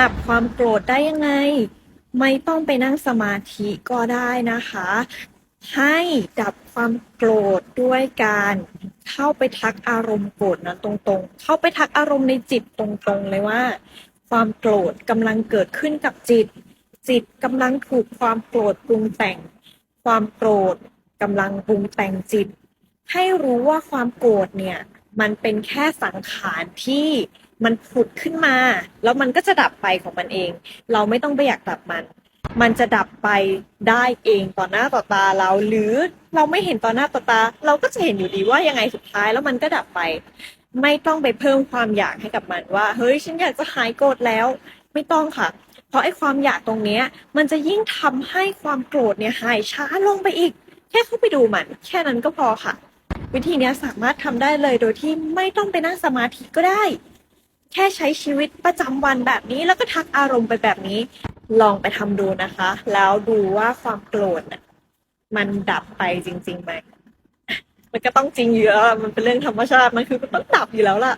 ดับความโกรธได้ยังไง ไม่ต้องไปนั่งสมาธิก็ได้นะคะ ให้ดับความโกรธด้วยการเข้าไปทักอารมณ์โกรธนั้นตรงๆ เข้าไปทักอารมณ์ในจิตตรงๆเลยว่า ความโกรธกำลังเกิดขึ้นกับจิต จิตกำลังถูกความโกรธปรุงแต่ง ความโกรธกำลังปรุงแต่งจิต ให้รู้ว่าความโกรธเนี่ย มันเป็นแค่สังขารที่ มันผุดขึ้นมา แล้วมันก็จะดับไปของมันเอง เราไม่ต้องไปอยากดับมัน มันจะดับไปได้เองต่อหน้าต่อตาเรา หรือเราไม่เห็นต่อหน้าต่อตา เราก็จะเห็นอยู่ดีว่ายังไงสุดท้ายแล้วมันก็ดับไป ไม่ต้องไปเพิ่มความอยากให้กับมันว่า เฮ้ยฉันอยากจะหายโกรธแล้ว ไม่ต้องค่ะ เพราะไอ้ความอยากตรงเนี้ย มันจะยิ่งทำให้ความโกรธเนี่ยหายช้าลงไปอีก แค่เข้าไปดูมัน แค่นั้นก็พอค่ะ วิธีนี้สามารถทำได้เลยโดยที่ไม่ต้องไปนั่งสมาธิก็ได้ แค่ใช้ชีวิตประจำวันแบบนี้ แล้วก็ทักอารมณ์ไปแบบนี้ ลองไปทำดูนะคะ แล้วดูว่าความโกรธมันดับไปจริงๆไหมมันก็ต้องจริงอยู่แล้วล่ะมันเป็นเรื่องธรรมชาติมันคือมันต้องดับอยู่แล้วล่ะ